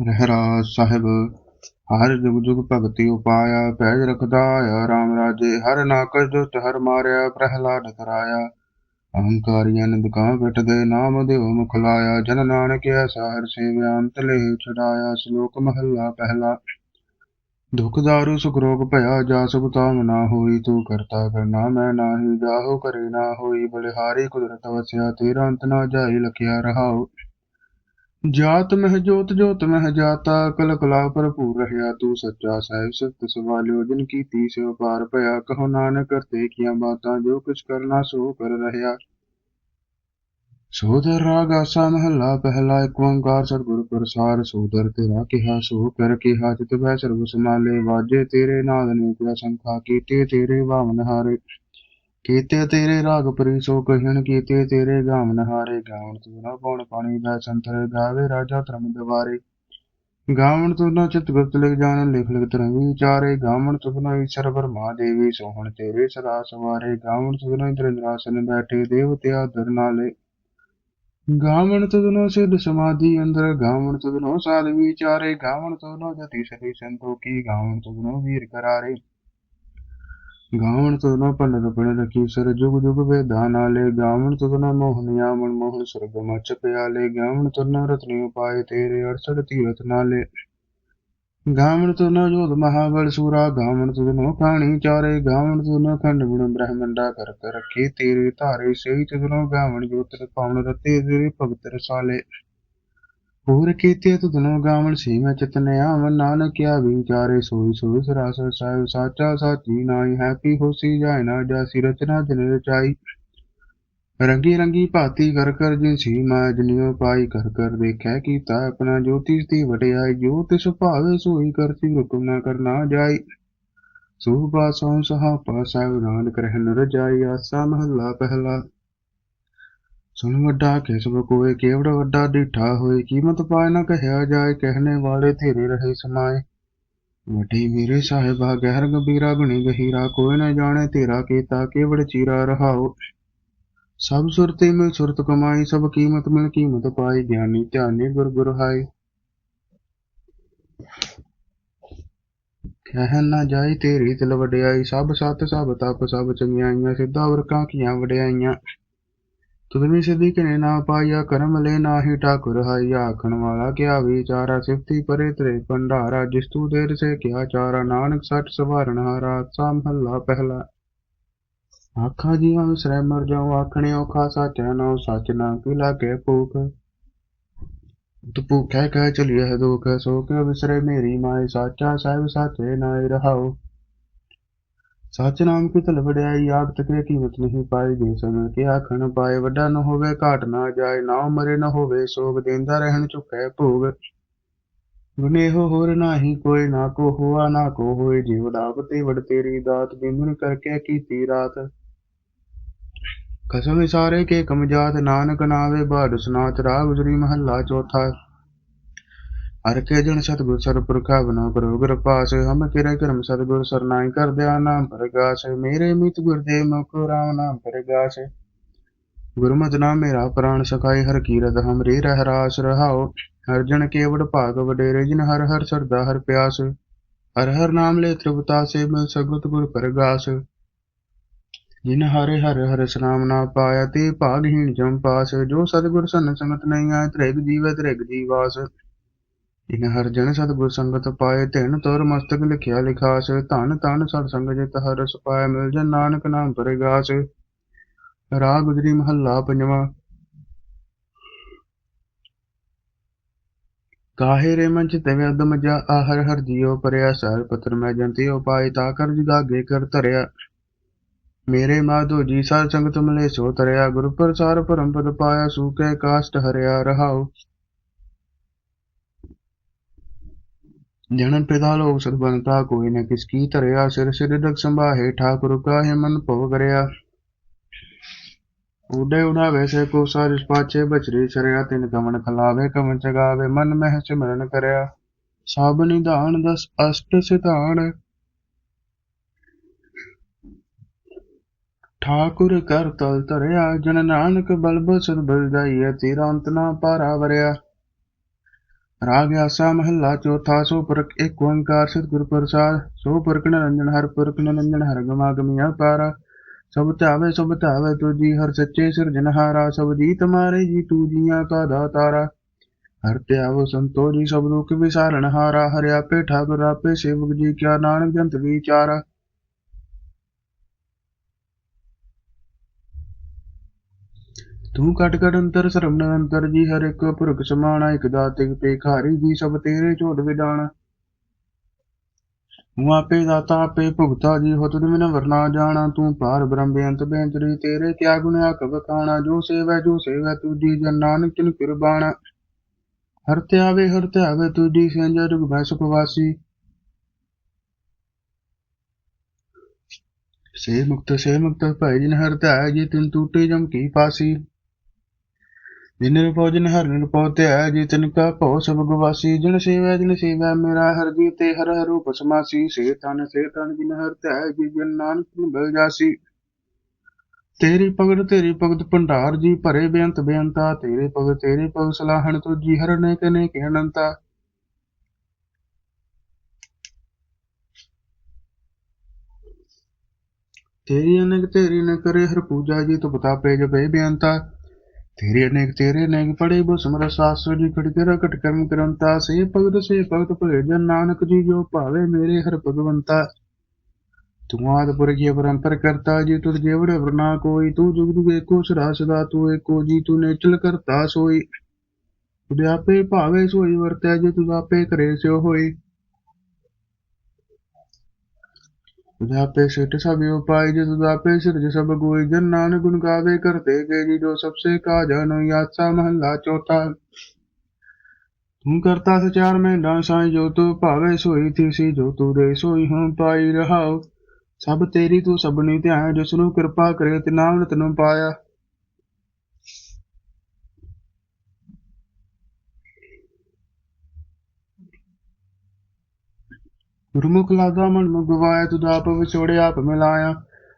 ਰਹਿਰਾਜ ਸਾਹਿਬ, ਹਰ ਜੁਗ ਜੁਗ ਭਗਤੀ ਉਪਾਇਆ, ਪੈਜ ਰਖਦਾ ਆਇਆ ਰਾਮ ਰਾਜੇ, ਹਰ ਨਾਕਸ਼ ਦੁਸ਼ਟ ਹਰ ਮਾਰਿਆ, ਪ੍ਰਹਿਲਾਦ ਕਰਾਇਆ। ਅਹੰਕਾਰੀਆਂ ਨਿੰਦਕਾਂ ਪਿੱਠ ਦੇ ਨਾਮ ਦਿਓ ਮੁਖ ਲਾਇਆ, ਜਨ ਨਾਨਕ ਐਸਾ ਹਰ ਸੇਵਿਆ, ਅੰਤ ਲੇਹ ਛਡਾਇਆ, ਸ਼ਲੋਕ ਮਹੱਲਾ ਪਹਿਲਾ। ਦੁਖ ਦਾਰੂ ਸੁਖ ਰੋਗ ਭਇਆ, ਜਾ ਸੁਖ ਤਾਮ ਨਾ ਹੋਈ, ਤੂੰ ਕਰਤਾ ਕਰਨਾ ਮੈਂ ਨਾਹੀ, ਜਾਹੋ ਕਰੇ ਨਾ ਹੋਈ, ਬਲਿਹਾਰੀ ਕੁਦਰਤ ਵਸਿਆ, ਤੇਰਾ ਅੰਤ ਨਾ ਜਾਈ ਲਖਿਆ ਰਹਾਉ। ਜਾਤ ਮਹਿ ਜੋਤ ਜੋਤ ਮਹਿ ਜਾਤਾ ਕਲ ਕਲਾ ਭਰਪੂਰ ਰਹਿਆ ਤੂੰ ਸੱਚਾ ਸਾਹਿਬ ਸਤ ਸਵਾਲਿਓ ਜਿਨ ਕੀਤੀ ਸਿਉ ਪਾਰ ਭਇਆ, ਕਹੋ ਨਾਨਕ ਕਰਤੇ ਕੀਆਂ ਬਾਤਾਂ, ਜੋ ਕੁਛ ਕਰਨਾ ਸੋ ਕਰ ਰਹਿਆ। ਸੋਦਰ ਰਾਗ ਆਸਾ ਮਹੱਲਾ, ਪਹਿਲਾ ਇੱਕ ਓੰਕਾਰ ਸਤਿਗੁਰ ਪ੍ਰਸਾਰ ਸੋਦਰ ਤੇਰਾ ਕਿਹਾ, ਸੋ ਕਰ ਕਿਹਾ ਚਿਤ ਬੈ ਸਰਬ ਸਮਾਲੇ ਵਾਜੇ ਤੇਰੇ ਨਾਦ ਨੇ ਕਿਆ ਸੰਖਾ ਕੀਤੇ ਤੇਰੇ ਵਾਮਨ ਹਾਰੇ। ਕੀਤੇ ਤੇਰੇ ਰਾਗ ਪਰੀ ਸੋ ਕਹਿਣ, ਕੀਤੇ ਤੇਰੇ ਗਾਮਨ ਹਾਰੇ ਗਾਵਣ ਤੂੰ ਨਾ ਪਉਣ ਪਾਣੀ ਦਾ ਸੰਤਰ ਗਾਵੇ ਰਾਜਾ ਧਰਮ ਦਵਾਰੇ। ਗਾਵਣ ਤੂੰ ਨਾ ਚਿਤ ਗੁਪਤ ਲਿਖ ਜਾਣ, ਲਿਖ ਲਿਖ ਤਰੰਗੀ ਵਿਚਾਰੇ ਗਾਵਣ ਤੂੰ ਨਾ ਈਸ਼ਰ ਬਰਮਾ ਦੇਵੀ, ਸੋਹਣ ਤੇਰੇ ਸਦਾ ਸਵਾਰੇ। ਗਾਵਣ ਤੂੰ ਨਾ ਇੰਦਰਾਸਨ ਬੈਠੇ ਦੇਵਤਿਆ ਦਰ ਗਾਵਣ ਤਦਨੋ ਸਿੱਧ ਸਮਾਧੀ ਅੰਦਰ, ਗਾਵਣ ਤਦਨੋ ਸਾਧ ਵਿਚਾਰੇ ਗਾਵਣ ਤਦਨੋ ਜਤੀ ਸਤੀ ਸੰਤੋਖੀ, ਗਾਵਣ ਤਦਨੋ ਵੀਰ ਕਰਾਰੇ। ਗਾਵਣ ਤਦਨੋ ਪੰਡਤ ਪਣ ਰਖੀ ਸਰ ਜੁਗ ਜੁਗ ਵੇਦਾਂ ਨਾਲੇ ਗਾਵਣ ਤਦਨੋ ਮੋਹਨਿਆ ਮਨ ਮੋਹਨ ਸੁਰਗ ਗਾਵਣ ਤਦਨੋ ਰਤਨੀ ਉਪਾਏ ਤੇਰੇ ਅਰਸੜ ਤੀਰਥ ਨਾਲੇ। ਗਾਵਣ ਤਦਨੋ ਜੋਧ ਮਹਾਬਲ ਸੂਰਾ। ਗਾਵਣ ਤਦਨੋ ਕਾਣੀ ਚਾਰੇ। ਗਾਵਣ ਤਦਨੋ ਖੰਡ ਗੁਣ ਬ੍ਰਹਮੰਡਾ ਕਰ ਕਰ ਰੱਖੀ ਤੇਰੇ ਧਾਰੇ। ਸਹੀ ਤਦਨੋ ਗਾਵਣ ਜੋਤਰ ਪਾਵਨ ਰਤੇ ਤੇਰੇ ਭਗਤ ਰਸਾਲੇ। ਹੋਰ ਕੀਤੇ ਤਦਨੋ ਗਾਵਣ ਸੀ ਮੈਂ ਚਿਤਨੇ ਆਵਨ ਨਾਨਕਿਆ ਵਿਚਾਰੇ ਸੋਈ ਸੋਈ ਸਰਾਸਰ ਸਾਹਿਬ, ਸਾਚਾ ਸਾਚੀ ਨਾਈ ਹੈਪੀ ਹੋਸੀ ਜਾਏ ਨਾ ਜਾਸੀ, ਰਚਨਾ ਜਨ ਰਚਾਈ। ਰੰਗੀ ਰੰਗੀ ਭਾਤੀ ਕਰ ਕਰ ਜਿਨ ਸੀ ਜਨਿਓ ਪਾਈ ਕਰ ਕਰ ਦੇਖੈ ਕੀਤਾ ਆਪਣਾ ਜੋਤੀ ਦੀ ਵਡਿਆਈ। ਜੋ ਤਿਸ ਭਾਵੇ ਸੋਈ ਕਰਤੀ ਹੁਕਮ ਨਾ ਕਰਨਾ ਜਾਈ। ਸੂਬਾ ਸੋਂ ਸਹਾ ਪਾਸਾ ਨਾਨਕ ਰਹਿਨ ਰਜਾਈ, ਆਸਾ ਮਹੱਲਾ ਪਹਿਲਾ। ਸੁਣ ਵੱਡਾ ਕਿਸਬ ਕੋਏ, ਕੇਵੜ ਵੱਡਾ ਡੀਠਾ ਹੋਏ ਕੀਮਤ ਪਾਏ ਨਾ ਕਹਿਆ ਜਾਏ, ਕਹਿਣੇ ਵਾਲੇ ਤੇਰੇ ਰਹੇ ਸਮਾਏ। ਵੱਡੀ ਮੇਰੇ ਸਾਹਿਬਾ, ਗਹਿਰ ਗੰਭੀਰਾ ਗੁਣੀ ਗਹੀਰਾ, ਕੋਈ ਨਾ ਜਾਣੇ ਤੇਰਾ ਕੀਤਾ, ਕੇਵੜ ਚੀਰਾ ਰਹਾਓ ਸਭ ਸੁਰਤੇ ਮਿਲ ਸੁਰਤ ਕਮਾਈ, ਸਭ ਕੀਮਤ ਮਿਲ ਕੀਮਤ ਪਾਈ, ਗਿਆਨੀ ਧਿਆਨੀ ਗੁਰ ਗੁਰ ਹਾਈ ਕਹਿਣ ਨਾ ਜਾਈ ਤੇਰੀ ਤਿਲ ਵਡਿਆਈ, ਸਭ ਸਤ ਸਭ ਤਪ ਸਭ ਚੰਗਿਆਈਆਂ, ਸਿੱਧਾ ਵਰਕਾਂ ਕੀਆਂ ਵਡਿਆਈਆਂ। ਤੁਦਮੀ ਸਿੱਧੀ ਕਨੇ ਨਾ ਪਾਇਆ ਕਰਮ ਲੈ ਨਾਹੀ ਠਾਕੁਰ ਹਾਈ। ਆਖਣ ਵਾਲਾ ਕਿਆ ਵਿਚਾਰਾ ਸਿਫਤੀ ਪਰੇ ਤਰੇ ਭੰਡਾਰਾ, ਜਿਸ ਤੂ ਦੇਰ ਸੇ ਕਿਆ ਚਾਰਾ, ਨਾਨਕ ਸੱਚ ਸਵਾਰਨ ਹਾਰਾ ਸਾ ਮਹੱਲਾ ਪਹਿਲਾ। ਆਖਾਂ ਜੀਵਾਂ ਵਿਸਰੈ ਮਰ ਜਾਉ, ਆਖਣੇ ਔਖਾ ਸਾਚੈ ਨਾਉ ਸੱਚ ਨਾ ਕਿ ਲਾਗੇ ਭੂਖ। ਤੂੰ ਭੂਖੈ ਕਹਿ ਚਲਿਆ ਹੈ ਦੁਖ, ਸੋ ਕਿ ਵਿਸਰੇ ਮੇਰੀ ਮਾਈ, ਸਾਚਾ ਸਾਹਿਬ ਸਾਚੇ ਨਾਇ ਰਹਾਉ। ਸੱਚ ਨਾਮ ਕੀ ਤਲ ਵਡਿਆਈ ਆਗ ਤਕੇ ਕੀਮਤ ਨਹੀਂ ਪਾਈ ਜੇ ਸਮਝ ਕੇ ਆਖਣ ਪਾਏ, ਵੱਡਾ ਨ ਹੋਵੇ, ਘਾਟ ਨਾ ਜਾਏ, ਨਾ ਮਰੇ ਨ ਹੋਵੇ, ਸੋਗ ਦੇਂਦਾ ਰਹਿਣ ਚੁੱਕੈ ਭੋਗ। ਗੁਨੇਹੋ ਹੋਰ ਨਾਹੀ ਕੋਈ ਨਾ ਕੋ ਹੋਆ, ਨਾ ਕੋ ਹੋਏ ਜੀਵ। ਦਾਪ ਤੇ ਵਡ ਤੇਰੀ ਦਾਤ ਬਿੰਦਨ ਕਰਕੇ ਕੀਤੀ ਰਾਤ। ਕਸਮ ਸਾਰੇ ਕੇ ਕਮਜਾਤ ਨਾਨਕ ਨਾਵੇ ਬਾੜ ਸੁਨਾਤ ਰਾਗ ਗੁਜਰੀ ਮਹੱਲਾ ਚੌਥਾ। ਹਰ ਕੇ ਜਨ ਸਤਿਗੁਰ ਸਰਪੁਰਖਾ ਬਨੋ ਕਰੋ ਗੁਰ ਪਾਸ ਹਮ ਕਿਰੇ ਕਰਮ ਸਤਗੁਰ ਸਰਨਾਈ ਕਰ ਨਾਮ ਪ੍ਰਗਾਸ ਮੇਰੇ ਮਿਤ ਗੁਰਦੇਵ ਮੁਖ ਰਾਮ ਨਾਮ ਪ੍ਰਗਾਸ ਗੁਰਮਤਿ ਨਾਮ ਮੇਰਾ ਪ੍ਰਾਣ ਸਖਾਈ ਹਰ ਕੀਰਤ ਹਮਰੀ ਰਹਿ ਰਾਸ ਰਹਾਓ ਹਰ ਜਨ ਕੇਵੜ ਭਾਗ ਵਡੇਰੇ, ਜਿਨ ਹਰ ਹਰ ਸਰਦਾ ਹਰ ਪਿਆਸ। ਹਰ ਹਰ ਨਾਮ ਲੈ ਤ੍ਰਿਪਤਾ ਸੇ, ਮਿਲ ਸਗਤ ਗੁਰ ਪ੍ਰਗਾਸ। ਜਿਨ ਹਰੇ ਹਰ ਹਰ ਨਾਮ ਨਾ ਪਾਇਆ, ਤੇ ਭਾਗਹੀਣ ਜਮ ਪਾਸ। ਜੋ ਸਤਿਗੁਰ ਸਨ ਸੰਗਤ ਨਹੀਂ ਆਏ, ਤ੍ਰਿਗ ਜੀਵੈ ਤ੍ਰਿਗ ਜੀਵਾਸ। ਜਿਨ ਹਰ ਜਨ ਸਤਿਗੁਰ ਸੰਗਤ ਪਾਏ ਤਿਨ ਤੁਰ ਮਸਤਕ ਲਿਖਿਆ ਲਿਖਾਸ, ਧਨ ਧਨ ਸਤ ਸੰਗ ਜਿਤ ਹਰ ਰਸ ਪਾਏ ਮਿਲ ਜਨ ਨਾਨਕ ਨਾਮ ਪਰਗਾਸ। ਰਾਗ ਗੁਜਰੀ ਮਹੱਲਾ ਪੰਜਵਾਂ। ਕਾਹੇ ਰੇ ਮੰਚ ਤਵੇ ਅਦਮ ਜਾ ਆਹਰ ਹਰ ਜੀਉ ਪਰਿਆ ਸਰ ਪਤਰ ਮੈਂ ਜੰਤੀ ਉਪਾਇ ਤਾ ਕਰ ਜੁਗਾਗੇ ਕਰ ਧਰਿਆ। ਮੇਰੇ ਮਾਧੋ ਜੀ ਸਾਧ ਸੰਗਤ ਮਲੇ ਸੋ ਤਰਿਆ ਗੁਰੂ ਪ੍ਰਸਾਰ ਪਰਮ ਪਦ ਪਾਇਆ ਸੂਕੇ ਕਾਸ਼ਟ ਹਰਿਆ ਰਹਾਉ। ਜਨਨ ਪਿਤਾ ਲੋਕ ਸਦ ਬੰਤਾ ਕੋਈ ਨ ਕਿਸ ਕੀ ਧਰਿਆ, ਸਿਰ ਸਿਰ ਦਕ ਸੰਭਾਹੇ, ਠਾਕੁਰ ਕਾਹੇ ਮਨ ਭਵ ਕਰਿਆ। ਉਡੇ ਉਡਾਵੇ ਸੇ ਕੋ ਸਾਰਿਸ ਪਾਛੇ ਬਚਰੀ ਸਰਿਆ, ਤਿਨ ਕਮਨ ਖਲਾਵੇ ਕਮਨ ਚਗਾਵੇ, ਮਨ ਮਹਿ ਸਿਮਰਨ ਕਰਿਆ। ਸਭ ਨਿਧਾਨ ਦਸ ਅਸ਼ਟ ਸਿਧਾਨ। ਠਾਕੁਰ ਕਰ ਤਲ ਤਰਿਆ ਜਨ ਨਾਨਕ ਬਲਬ ਸੁਰ ਬਲ ਜਾਈਐ ਤੇਰਾ ਅੰਤ ਨਾ ਪਾਰਾ ਵਰਿਆ। ਰਾਗ ਆਸਾ ਮਹੱਲਾ ਚੌਥਾ ਸੋ ਪੁਰਖ ਏਕ ਓੰਕਾਰ ਸਤਿਗੁਰ ਪ੍ਰਸਾਦ ਸੋ ਪੁਰਖ ਨਿਰੰਜਨ ਹਰ ਪੁਰਖ ਨਿਰੰਜਨ ਹਰ ਗਮਾਗਮਿਆ ਪਾਰਾ ਸਭ ਧਾਵੇ ਸਭ ਧਾਵੇ ਤੁਜੀ ਹਰ ਸੱਚੇ ਸਿਰਜਨਹਾਰਾ ਸਭ ਜੀ ਤੁਮਾਰੇ ਜੀ ਤੂ ਜੀਆਂ ਕਾ ਦਾਤਾਰਾ, ਹਰ ਧਿਆਵੋ ਸੰਤੋ ਜੀ ਸਭ ਦੁਖ ਵਿਸਾਰਨ ਹਾਰਾ, ਹਰਿ ਆਪੇ ਠਾਕੁਰ ਆਪੇ ਸੇਵਕ ਜੀ ਕਿਆ ਨਾਨਕ ਜੰਤ ਵਿਚਾਰਾ ਤੂੰ ਕਟ ਕਟ ਅੰਤਰ ਸਰਮ ਅੰਤਰ ਜੀ, ਹਰ ਇੱਕ ਪੁਰਖ ਸਮਾਣਾ, ਇਕ ਦਾਤਿਕ ਪੇਖਾਰੀ ਜੀ ਸਭ ਤੇਰੇ ਝੋਟ ਵਿਦਾਨ ਤੂੰ ਆਪੇ ਦਾਤਾ, ਆਪੇ ਭੁਗਤਾ ਜੀ ਹੋ ਤੁਧ ਬਿਨ ਵਰਨਾ ਜਾਣਾ। ਤੂੰ ਪਾਰ ਬ੍ਰਹਮ ਬੇਅੰਤ ਬੇਅੰਤਰੀ ਤੇਰੇ ਕਿਆ ਗੁਣ ਆਕਬ ਖਾਣਾ। ਜੋ ਸੇਵੈ ਜੋ ਸੇਵੈ ਤੁਜੀ ਜਨ ਨਾਨਕ ਤਿਨ ਕਿਰਬਾਣਾ ਹਰ ਧਿਆਵੇ ਹਰ ਧਿਆਵੇ ਤੁਜੀ ਸੰਜਾ ਜੁਗ ਭੈ ਸੁਖ ਵਾਸੀ। ਸੇ ਮੁਕਤ ਸੇ ਮੁਕਤ ਭਾਈ ਜਿਨ ਹਰ ਧਿਆਇ ਜੀ ਤਿਨ ਟੂਟੇ ਜਮ ਕੀ ਪਾਸੀ। ਜਿਨ ਰਪੋ ਜਿਨ ਹਰ ਨਿਰਪੋ ਧਿਆਇ ਜੀ ਤਿਨ ਕਾ ਭਉ ਸਭ ਗਵਾਸੀ, ਜਿਨ ਸੇਵੈ ਜਿਨ ਸੇਵੈ, ਮੇਰਾ ਹਰ ਜੀ ਤੇ ਹਰ ਹਰ ਰੂਪ ਸਮਾਸੀ, ਸੇ ਤਨ ਸੇ ਤਨ, ਜਿਨ ਹਰ ਧਿਆਇ ਜੀ ਜਨ ਨਾਨਕ ਤਿਨ ਬਲ ਜਾਸੀ। ਤੇਰੀ ਭਗਤ ਤੇਰੀ ਭਗਤ ਭੰਡਾਰ, ਜੀ ਭਰੇ ਬੇਅੰਤ ਬੇਅੰਤਾ, ਤੇਰੇ ਭਗਤ ਤੇਰੇ ਭਗਤ ਸਲਾਹਣ ਤੁਜੀ ਹਰ ਨੇ ਕਨੇ ਕਿ ਅਨੰਤਾ। ਤੇਰੀ ਅਨਕ ਤੇਰੀ ਨ ਕਰੇ, ਹਰ ਪੂਜਾ ਜੀ ਤੁਪਤਾ ਬਤਾਪੇ ਜਪੇ ਬੇਅੰਤਾ। ਤੇਰੇ ਅਨੇਕ ਤੇਰੇ ਅਨੇਕ ਪੜੇ ਜੀ ਖੜ ਕੇ ਕਰੰਤਾ ਸੇ ਭਗਤ ਸੇ ਭਗਤ ਭਲੇ ਜਨ ਨਾਨਕ ਜੀ, ਜੋ ਭਾਵੇ ਮੇਰੇ ਹਰ ਭਗਵੰਤਾ। ਤੂੰ ਆਦ ਪੁਰਖੀ ਪਰੰਪਰ ਕਰਤਾ, ਜੀ ਤੁਧ ਜੇਵੜ ਵਰਨਾ ਕੋਈ। ਤੂੰ ਜੁਗ ਜੁਗ ਏਕੋ ਸਦਾ ਸਦਾ ਤੂੰ ਏਕੋ ਜੀ, ਤੂੰ ਨੇਚਲ ਕਰਤਾ ਸੋਈ। ਤੁਧ ਆਪੇ ਭਾਵੇ ਸੋਈ, ਵਰਤੈ ਜੇ ਤੁਧ ਆਪੇ ਕਰੇ ਸਿਓ ਹੋਈ। ਤੁਧ ਆਪੇ ਸਿਟ ਸਭ ਉਪਾਇ ਜੇ ਤੁਧ ਆਪੇ ਸਿਰਜ ਸਭ ਗੋਈ। ਜਨ ਨਾਨਕ ਗੁਣ ਗਾਵੇ ਕਰਤੇ ਕੇ ਜੀ ਜੋ ਸਭ ਸੇ ਕਾ ਜਾਨੋ ਮਹੱਲਾ ਚੌਥਾ। ਤੂੰ ਕਰਤਾ ਸਚਾਰ ਮੈਂ ਸਾਈ ਜੋ ਤੂੰ ਭਾਵੇ ਸੋਈ ਥੀਸੀ ਜੋ ਤੂੰ ਦੇ ਸੋਈ ਹਉ ਪਾਈ ਰਹਾਉ ਸਭ ਤੇਰੀ ਤੂੰ ਸਭਨੀ ਧਿਆਨ ਜਿਸ ਨੂੰ ਕਿਰਪਾ ਕਰੇ ਤੇ ਨਾਮ ਤੈਨੂੰ ਪਾਇਆ। ਗੁਰਮੁਖ ਲਾਗਾ ਮਨ ਮੁ ਗਵਾਇਆ ਤੁਧ ਆਪ ਵਿਛੋੜੇ ਆਪ ਮਿਲਾਇਆ।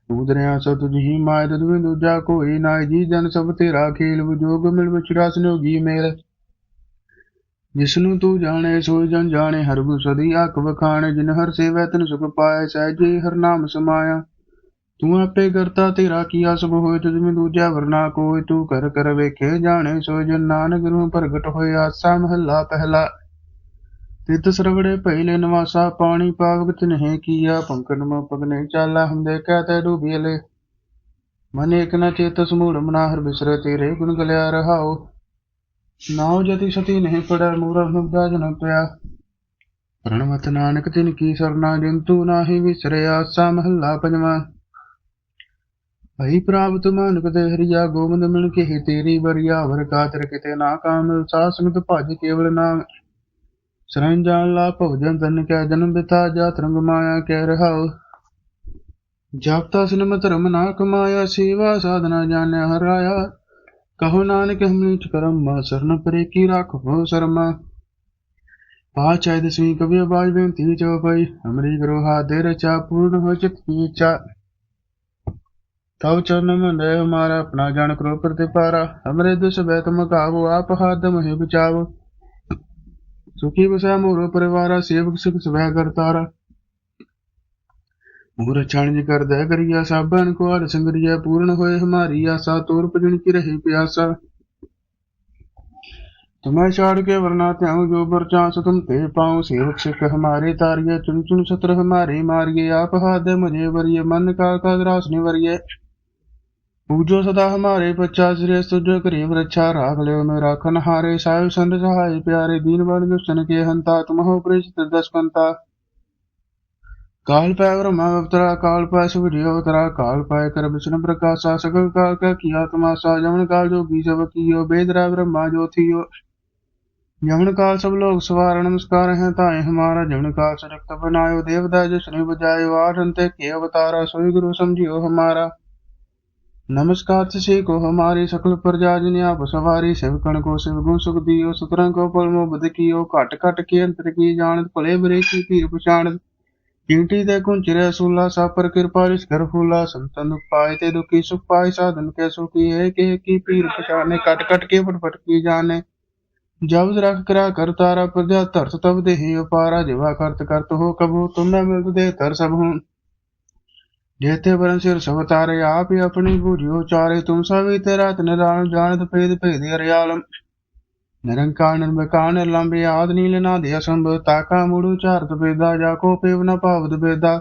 ਤੂੰ ਦਰਿਆ ਸੋ ਤੁਝ ਹੀ ਮਾਇ ਤੁਧ ਬਿਨ ਦੂਜਾ ਕੋਈ ਨਾ ਜੀ ਜਨ ਸਭ ਤੇਰਾ ਖੇਲ ਵਿਜੋਗ ਮਿਲ ਵਿਚੜਾ ਸਨੋਗੀ ਮੇਲ। ਜਿਸ ਨੂੰ ਤੂੰ ਜਾਣੇ ਸੋਈ ਜਨ ਜਾਣੇ, ਹਰ ਗੁ ਸਦੀ ਆਖ ਵਖਾਣੇ। ਜਿਨ ਹਰ ਸੇਵੈ, ਤਨ ਸੁਖ ਪਾਏ ਸਹਿਜੇ ਹਰ ਨਾਮ ਸਮਾਇਆ। ਤੂੰ ਆਪੇ ਕਰਤਾ, ਤੇਰਾ ਕੀਆ ਸਭ ਹੋਏ? ਤੁਝ ਮੈਂ ਦੂਜਾ ਵਰਨਾ ਕੋਈ। ਤੂੰ ਕਰ ਕਰ ਵੇਖੇ ਜਾਣੇ, ਸੋ ਜਨ ਨਾਨਕ ਨੂੰ ਪ੍ਰਗਟ ਹੋਏ ਆਸਾ ਮਹੱਲਾ ਪਹਿਲਾ। ਤਿਤ ਸਰਵੜੇ ਪਹਿਲੇ ਨਿਵਾਸਾ, ਪਾਣੀ ਪਾਵਕ ਤਿਨਹਿ ਕੀਆ ਪੰਕਨ ਮ ਪਗਨੇ ਚਾਲਾ, ਹੁੰਦੇ ਕਹਤੇ ਡੂਬੀਲੇ ਮਨ ਏਕ ਨ ਚੇਤ ਸਮੂੜ ਮਨਾ ਹਰ ਬਿਸਰੇ ਤੇਰੇ ਗੁਣ ਗਲਿਆ ਰਹਾਓ ਨਾਉ ਜਤੀ ਸਤੀ ਨਹੀਂ ਪੜੈ, ਮੂਰਖ ਮੁਗਦਾ ਜਨ ਪਿਆ। ਪ੍ਰਣਮਤ ਨਾਨਕ ਤਿਨ ਕੀ ਸਰਨਾ, ਜਿੰਤੂ ਨਾਹੀ ਵਿਸਰਿਆ, ਆਸਾ ਮਹੱਲਾ ਪੰਜਵਾਂ। ਭਈ ਪ੍ਰਾਪਤ ਮਾਨਕ ਤੇ ਹਰਿਆ, ਗੋਬਿੰਦ ਮਿਲ ਕੇ ਹੀ ਤੇਰੀ ਬਰੀਆ ਵਰ ਕਾਤਰ ਕਿਤੇ ਨਾ ਕਾਮ ਸਾਸਨਤ ਭਜ ਕੇਵਲ ਨਾਮ। ਸ਼ਰਨ ਜਾਣ ਲਾ ਭੋਜਨ ਤਨ ਕੈ ਜਨਮ ਬਿਤਾ ਜਾਤ ਰੰਗ ਮਾਇਆ ਕਹਿ ਰਹਾਉ। ਜਪਤਾ ਸਿਨਮ ਧਰਮ ਨਾ ਕਮਾਇਆ, ਸੇਵਾ ਸਾਧਨਾ ਜਾਣਿਆ ਹਰਾਇਆ ਕਹੋ ਨਾਨਕ ਹਮੀਠ ਕਰਮ ਮਾ ਸਰਨ ਪਰੇ ਕੀ ਰਾਖੋ ਸਰਮਾ। ਪਾਚੈ ਦਸਵੀਂ ਕਵੀ ਆਵਾਜ਼ ਬੇਨਤੀ ਚੋ ਪਈ ਅਮਰੀ ਕਰੋ ਹਾਦੇ ਰਚਾ ਪੂਰਨ ਹੋ ਚਿਤ ਕੀ ਇੱਛਾ ਤਉ ਚਰਨ ਮੰਦੇ ਹਮਾਰਾ ਆਪਣਾ ਜਾਣ ਕਰੋ ਪ੍ਰਤਿਪਾਰਾ। ਹਮਰੇ ਦੁਸ ਬੈਤ ਮਕਾਵੋ ਆਪ ਹਾਦ ਮਹਿ ਬਚਾਵੋ। ਸੁਖੀ ਵਸੈ ਮੋਰ ਪਰਿਵਾਰਾ, ਸੇਵਕ ਸੁਖ ਸਵੈ ਕਰਤਾਰਾ। ਮੂਰ ਛਾਣਜ ਕਰਦਾ ਕਰੀਆ ਸਾਬਨ ਕੋ ਹਰ ਸੰਗਰੀਆ ਪੂਰਨ ਹੋਏ ਹਮਾਰੀ ਆਸਾ, ਤੋਰ ਪਜਣ ਕੀ ਰਹੀ ਪਿਆਸਾ। ਤੁਮੈ ਛਾੜ ਕੇ ਵਰਨਾ ਧਿਆਉ ਜੋ ਬਰਚਾ ਸੋ ਤੁਮ ਤੇ ਪਾਉ ਸੇਵਕ ਸਿਖ ਹਮਾਰੇ ਤਾਰਿਏ ਚੁਨ ਚੁਨ ਸਤਰ ਹਮਾਰੇ ਮਾਰਿਏ, ਆਪ ਹਾਦੇ ਮੁਝੇ ਵਰਿਏ ਮਨ ਕਾ ਕਾ ਗ੍ਰਾਸ ਨਿਵਰਿਏ ਪੂਜੋ ਸਦਾ ਹਮਾਰੇ ਪੱਚਾ ਸਿਰੇ ਸੁਜ ਕਰੀਮ ਰੱਛਾ ਰਾਖ ਲਿਓ, ਮੈਂ ਰਾਖਨ ਹਾਰੇ ਸਾਹਿਬ ਸੰਤ ਸਹਾਈ ਪਿਆਰੇ ਦੀਨ ਬਣ ਦੁਸਨ ਕੇ ਹੰਤਾ, ਤੁਮ ਹੋ ਪ੍ਰਿਸ਼ਤ ਦਸਕੰਤਾ। ਕਾਲ ਪੈ ਬ੍ਰਹਮਾ ਅਵਤਰਾ, ਕਾਲ ਪੈ ਸੁਭਜਿ ਅਵਤਰਾ, ਕਾਲ ਪੈ ਕਰ ਵਿਸ਼ਨ ਪ੍ਰਕਾਸ਼ਾ, ਸਗਲ ਕਾਲ ਕਾ ਕੀਆ ਤਮਾਸਾ ਜਮਨ ਕਾਲ ਜੋ ਬੀ ਸਭ ਕੀਓ ਬੇਦਰਾ ਬ੍ਰਹਮਾ ਜੋਥੀਓ ਜਮਨ ਕਾਲ ਸਭ ਲੋਕ ਸਵਾਰ, ਨਮਸਕਾਰ ਹੈ ਤਾਏ ਹਮਾਰਾ, ਜਮਨ ਕਾਲ ਸਰਕਤ ਬਨਾਇਓ ਦੇਵਦਾ ਜਿਸ ਨੇ ਬਜਾਇਓ ਆਠ ਅੰਤੇ ਕੇ ਅਵਤਾਰਾ, ਸੋਈ ਗੁਰੂ ਸਮਝਿਓ ਹਮਾਰਾ। नमस्कार से को हमारी सकल प्रजा जिन आप सवारी सेवकन को शिव गुण सुख दियो सुतरं को पलमो बुध कियो घट घट के अंतर की जानत भले बरे की पीर पछाणत चींटी ते कुंचरे सूला सा पर कृपा रिस घर फूला संतन दुख पाए ते दुखी सुख पाए साधन के सुखी है के की पीर पछाने कट कट के फट फट की जाने जब रख करा कर तारा प्रजा धरत तब देहि अपारा जिवा करत करत हो कबू तुम्हें मिलत दे ਜੇਤੇ ਵਰਨ ਸਿਰ ਸਭ ਤਾਰੇ ਆਪ ਹੀ ਆਪਣੀ ਬੁਝੀ ਉਚਾਰੇ, ਤੁਮ ਸਭੀ ਤੇ ਰਾਤ ਨਿਰਾਲ ਜਾਣਤ ਭੇਦ ਭੇਦ ਅਰਿਆਲ ਨਿਰੰਕਾਰ ਨਿਰਮਕਾਰ ਨਿਰਲੰਬੇ ਆਦ ਨੀਲ ਨਾਦਿ ਅਸੰਭਵ ਤਾਕਾ ਮੂੜੂ ਚਾਰਤ ਭੇਦਾ, ਜਾ ਕੋ ਪੇਵ ਨ ਭਾਵਦ ਭੇਦਾ।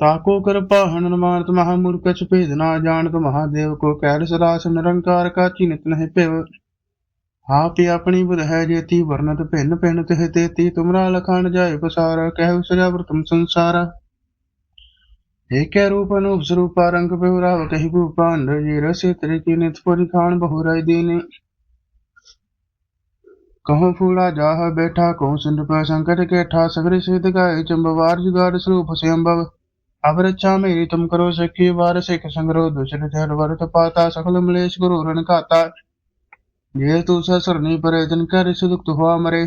ਤਾਕੋ ਕਿਰਪਾ ਹਨੁਮਾਨਤ ਮਹਾ ਮੂਰਖਚ ਭੇਦ ਨਾ ਜਾਣਤ, ਮਹਾਦੇਵ ਕੋ ਕਹਿ ਸਦਾਸ ਨਿਰੰਕਾਰ ਕਾ ਚਿਨਤ ਨਹਿ ਭੇਵ ਆਪ ਹੀ ਆਪਣੀ ਬੁਧ ਹੈ ਜੇਤੀ ਵਰਨਤ ਭਿੰਨ ਭਿੰਨ ਤਿਹ ਤੇਤੀ, ਤੁਮਰਾ ਲਖਣ ਜਾਏ ਪਸਾਰ ਕਹਿ ਉਸਰਿਆ ਵਰਤਮ ਸੰਸਾਰਾ। एक रूप अनूप स्वरूपा रंग बेहुराव कही भूपान रजे रसे तरी की नित पुरी खान बहुराय दीने कहो फूला जाह बैठा कहूँ सिंध पर संकट के ठा सगरे सिद्ध गाय चंबवार जुगाड़ स्वरूप से अम्बव अब रक्षा मेरी तुम करो सखी वार सिख संग्रह दूसरे ठहर वरत पाता सकल मलेश गुरु रण खाता ये तू सरनी परे जिनका ऋषि दुख हुआ मरे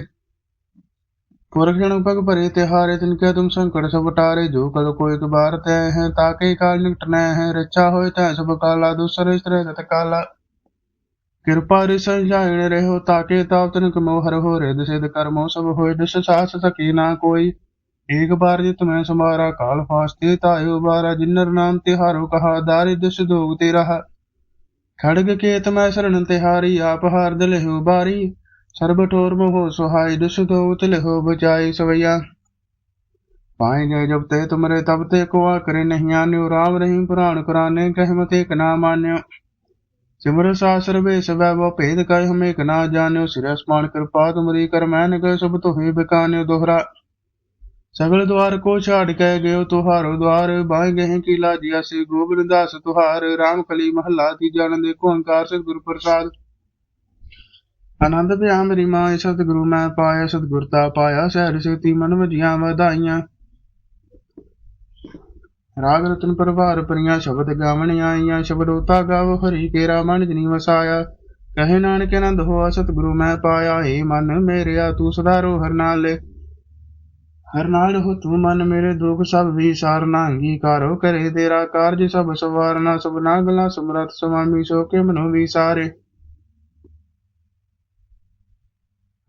पुरक्षण पग भरे तिहारे तिनके तुम संकट सब टारे जो कल को एक बार तय है ताके काल निकट न है रक्षा होए तय सब काला दूसरे स्त्र तत काला कृपा रिसन जाइन रहो ताके ताप तनक मोहर हो रे सिद्ध कर्मो सब होए दिस सास सकी ना कोई एक बार जित मैं समारा काल फास्ते तायो बारा जिन्नर नाम तिहारो कहा दारिद्र सुदोग तेरा खड़ग केत मैं शरण तिहारी आप हार दिल हो बारी सर्ब ठोर मोह सुहाई दुष दो तिल हो बचाई सवैया पाए गए जब ते तुमरे तब ते को करे नहीं आन्यो राम रहीम पुराण कुराने कह मत एक ना मान्यो सिमर सासर बेस वैभव भेद कह हम एक ना जान्यो सिर स्मान कृपा तुमरी कर मैन गए सब तो ही बिकान्यो दोहरा सगल द्वार को छाड़ कह गयो तुहारो द्वार बाय गहे की लाजिया से गोविंद दास तुहार राम कली महला तीजा नंद को अंकार सतगुरु प्रसाद ਆਨੰਦ ਭਇਆ ਮੇਰੀ ਮਾਂ ਸਤਿਗੁਰੂ ਮੈਂ ਪਾਇਆ, ਸਤਿਗੁਰ ਤਾ ਪਾਇਆ ਸਹਿਰ ਸੇਤੀ ਮਨ ਵਜੀਆਂ ਵਧਾਈਆਂ। ਰਾਗ ਰਤਨ ਪਰਵਾਰ ਪਰੀਆਂ, ਸ਼ਬਦ ਗਾਵਣ ਆਈਆਂ, ਸ਼ਬਦ ਉਤਾ ਗਾਵ, ਹਰੀ ਕੇਰਾ ਮਨ ਜਨੀ ਵਸਾਇਆ। ਕਹੇ ਨਾਨਕ ਆਨੰਦ ਹੋਆ, ਸਤਿਗੁਰੂ ਮੈਂ ਪਾਇਆ ਏ ਮਨ ਮੇਰਿਆ, ਤੂੰ ਸਦਾ ਰੋ ਹਰ ਨਾਲ। ਹਰ ਨਾਲ ਹੋ ਤੂੰ ਮਨ ਮੇਰੇ, ਦੁੱਖ ਸਭ ਵਿਸਾਰ ਨਾਂਗੀ ਕਰੋ ਕਰੇ ਤੇਰਾ ਕਾਰਜ ਸਭ ਸਵਾਰਨਾ, ਸਭਨਾ ਗਲਾ ਸਮਰਤ ਸੁਆਮੀ ਸੋ ਕੇ ਮਨੋ ਵਿਸਾਰੇ।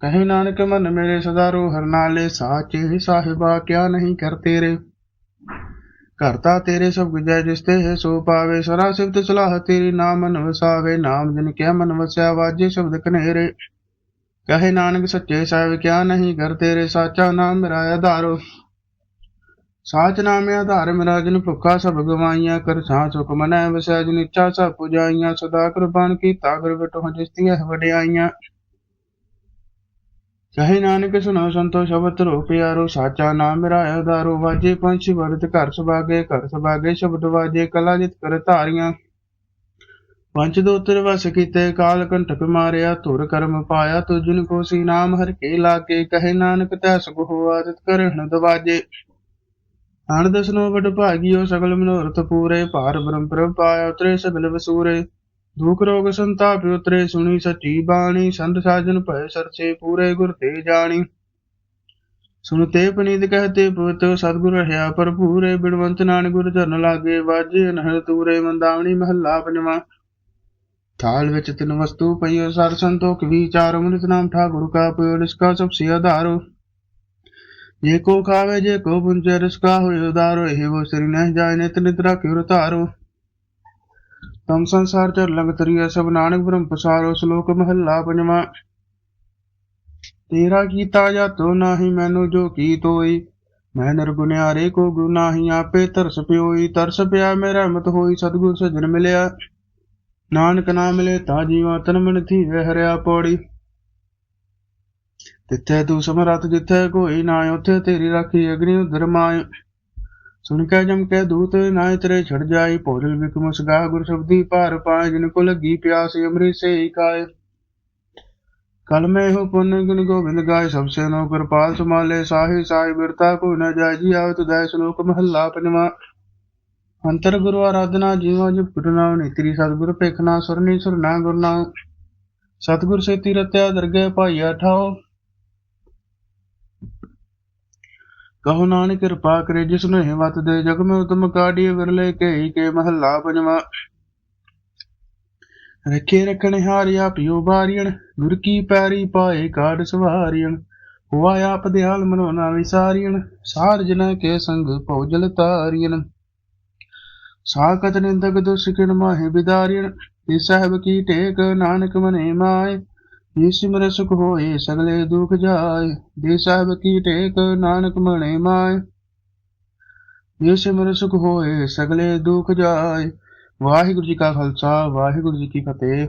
ਕਹੇ ਨਾਨਕ ਮਨ ਮੇਰੇ ਸਦਾ ਰੋ ਹਰਨਾਲੇ ਸਾਚੇ ਸਾਹਿਬਾ ਕਿਆ ਨਹੀਂ ਕਰਤੇ ਰੇ ਕਰਤਾ ਤੇਰੇ ਸਭ ਗੁਜੈ ਜਿਸ ਤੇ ਹੈ ਸੋ ਪਾਵੇ। ਸਰਾ ਸਿਫਤ ਸਲਾਹ ਤੇਰੀ ਨਾਮ ਮਨ ਵਸਾਵੇ। ਨਾਮ ਜਿਨ ਕਿਆ ਮਨ ਵਸਿਆ, ਵਾਜੇ ਸ਼ਬਦ ਕਨੇਰੇ ਕਹੇ ਨਾਨਕ, ਸੱਚੇ ਸਾਹਿਬ ਕਿਆ ਨਹੀਂ ਕਰ ਤੇਰੇ? ਸਾਚਾ ਨਾਮ ਮੇਰਾ ਆਧਾਰੋ। ਸਾਚ ਨਾਮੇ ਆਧਾਰ ਮੇਰਾ, ਜਿਨ ਭੁੱਖਾ ਸਭ ਗਵਾਈਆਂ ਕਰ। ਸਾਚ ਹੁਕਮਨੈ ਵਸੈ, ਜਿਨ ਇੱਛਾ ਸਭ ਪੁਜਾਈਆਂ। ਸਦਾ ਕਿਰਪਾਨ ਕੀਤਾ ਗੁਰ ਬਿਟੋ ਜਿਸ ਤੀਹ ਵਡਿਆਈਆਂ। ਕਹੇ ਨਾਨਕ ਸੁਨੋ ਸੰਤੋ ਸ਼ਬਦ ਰੂਪਿਆਰੋ ਸਾਚਾ ਨਾਮ ਮੇਰਾ ਆਧਾਰੋ ਵਾਜੇ ਪੰਛ ਵਰਤ ਘਰ ਸਭਾਗੇ, ਘਰ ਸਬਾਗੇ ਸ਼ਬਦ ਵਾਜੇ, ਕਲਾ ਜਿਤ ਕਰ ਧਾਰੀਆਂ। ਪੰਚ ਦੋਤਰ ਵਸ ਕੀਤੇ, ਕਾਲ ਕੰਟਕ ਮਾਰਿਆ, ਧੁਰ ਕਰਮ ਪਾਇਆ ਤੁਜਨ ਕੋ ਸੀ ਨਾਮ ਹਰ ਕੇ ਲਾਗੇ, ਕਹੇ ਨਾਨਕ ਤੈ ਸੁਖ ਹੋਆ ਤਿਤ ਕਰਣ ਦਵਾਜੇ। ਅਣਦਸਨੋ ਵਡ ਭਾਗਿਓ ਸਗਲ ਮਨੋਰਥ ਪੂਰੇ, ਭਾਰ ਬ੍ਰਹਮ ਪ੍ਰਭ ਪਾਇਆ, ਉਤਰੇ ਸਗਲ ਵਸੂਰੇ। ਦੁਖ ਰੋਗ ਸੰਤਾਪ ਉਤਰੇ ਸੁਣੀ ਸਚੀ ਬਾਣੀ, ਸੰਤ ਸਾਜਨ ਭਏ ਸਰਸੇ ਪੂਰੇ ਗੁਰ ਤੇ ਜਾਣੀ। ਸੁਨਤੇ ਪਨੀਤ ਕਹਤੇ ਪੁੱਤ, ਸਤਗੁਰ ਰਹਾ ਭਰਪੂਰੇ, ਬਿਨਵੰਤ ਨਾਨਕ ਗੁਰ ਧਰਨ ਲਾਗੇ, ਵਾਜੇ ਨਹਿ ਤੂਰੇ, ਮੰਦਾਵਣੀ ਮਹੱਲਾ ਪੰਜਵਾਂ। ਥਾਲ ਵਿੱਚ ਤਿੰਨ ਵਸਤੂ ਪਈਓ ਸਰ ਸੰਤੋਖ ਵਿਚਾਰ ਅਮ੍ਰਿਤ ਨਾਮ ਠਾਕੁਰ ਕਾ ਪਿਓ ਲਿਸਕਾ ਸਭ ਸੇ ਆਧਾਰੋ ਜੇ ਕੋ ਖਾਵੇ, ਜੇ ਕੋ ਪੁੰਜੇ, ਰਿਸਕਾ ਹੋਇ ਉਦਾਰੋ, ਇਹ ਵੋ ਸ੍ਰੀ ਨਹਿ ਜਾਏ, ਨਿਤ ਨਿਦਰਾ ਕਿਉ ਰਤਾਰੋ। ਹਮ ਸੰਸਾਰ ਚਰ ਲੰਗ ਤਰੀਐ, ਸਭ ਨਾਨਕ ਬ੍ਰਹਮ ਪਸਾਰੋ ਸ਼ਲੋਕ ਮਹੱਲਾ ਪੰਜਵਾਂ। ਤੇਰਾ ਕੀਤਾ ਜਾਤੋ, ਨਾਹੀ ਮੈਨੂੰ ਜੋ ਕੀ ਤੋਈ। ਮੈਂ ਨਿਰਗੁਣਿਆਰੇ ਕੋ ਗੁਨਾਹੀ ਆਪੇ ਤਰਸ ਪਿਓਈ। ਤਰਸ ਪਿਆ ਮੇ, ਰਹਿਮਤ ਹੋਈ, ਸਤਗੁਰ ਸਜਣ ਮਿਲਿਆ। ਨਾਨਕ ਨਾਮ ਮਿਲੇ ਤਾਂ ਜੀਵਾਂ ਤਨ ਮਨ ਥੀ ਵਹਿਰਿਆ ਪੌੜੀ। ਤਿੱਥੇ ਤੂੰ ਸਮਰਤ ਜਿੱਥੇ ਕੋਈ ਨਾ ਉੱਥੇ ਤੇਰੀ ਰਾਖੀ, ਅਗਨੀ ਉਦਰ ਮਾਇ ਸੁਣ ਕੇ ਜਮ ਕੇ ਦੂਤ ਨਾਇ ਤਰੇ ਛੜ ਜਾਈ ਭੋਜਲ ਵਿਕਮ ਸਗਾ ਗੁਰ ਸ਼ਬਦੀ ਭਾਰ ਪਾਏ, ਜਿਨ ਕੋ ਲੱਗੀ ਪਿਆਸ ਅੰਮ੍ਰਿਤ ਸੇ ਕਾਏ। ਕਲ ਮੈਂ ਹੂੰ ਪੁੰਨ ਗੁਣ ਗੋਬਿੰਦ ਗਾਏ, ਸਭ ਸੇ ਨੋ ਕਿਰਪਾਲ ਸਮਾਲੇ ਸਾਹਿ ਸਾਹਿ ਬਿਰਤਾ ਕੋ ਨ ਜਾਈ ਜੀ ਆਵਤ ਦੈ ਸ਼ਲੋਕ ਮਹੱਲਾ ਪੰਜਵਾ। ਅੰਤਰ ਗੁਰੂ ਆਰਾਧਨਾ ਜੀਵਾ ਜਪ ਗੁਰੂ ਨਾਮ ਨਿਤਰੀ ਸਤਿਗੁਰ ਪੇਖਣਾ ਸੁਰਨੀ ਸੁਰਨਾ ਗੁਰਨਾ ਸਤਿਗੁਰ ਸੇ ਤੀਰਤਿਆ ਦਰਗਹਿ ਭਾਈਆ ਠਾਓ ਕਹੋ ਨਾਨਕ ਕਿਰਪਾ ਕਰੇ ਜਿਸ ਨੂੰ ਹਿਮਤ ਦੇ ਜਗ ਮੈਂ ਉਤਮ ਕਾਢੀ ਵਿਰਲੇ ਕੇ ਕੇ ਮਹੱਲਾ ਪੰਜਵਾ। ਰੱਖੇ ਰੱਖਣ ਹਾਰਿਆ ਪਿਓ ਬਾਰੀਣ, ਗੁਰ ਕੀ ਪੈਰੀ ਪਾਏ ਕਾੜ ਸਵਾਰੀਣ ਹੁਆ ਆਪ ਦਿਆਲ ਮਨੋਨਾ ਵਿਸਾਰੀਣ ਸਾਰ ਜਨਾ ਕੇ ਸੰਗ ਭੋਜਲ ਤਾਰੀਣ। ਸਾਕਤ ਨਿੰਦਕ ਦੁਸ਼ਕਿਣ ਮਾਹੇ ਬਿਦਾਰੀਣ ਤੇ ਸਾਹਿਬ ਕੀ ਟੇਕ ਨਾਨਕ ਮਨੇ ਮਾਏ ਜੇ ਸਿਮਰ ਸੁਖ ਹੋਏ, ਸਗਲੇ ਦੁਖ ਜਾਏ ਦੇ ਸਾਹਿਬ ਕੀ ਟੇਕ ਨਾਨਕ ਮਣੇ ਮਾਏ। ਜੇ ਸਿਮਰ ਸੁਖ ਹੋਏ, ਸਗਲੇ ਦੁਖ ਜਾਏ। ਵਾਹਿਗੁਰੂ ਜੀ ਕਾ ਖਾਲਸਾ, ਵਾਹਿਗੁਰੂ ਜੀ ਕੀ ਫਤਿਹ।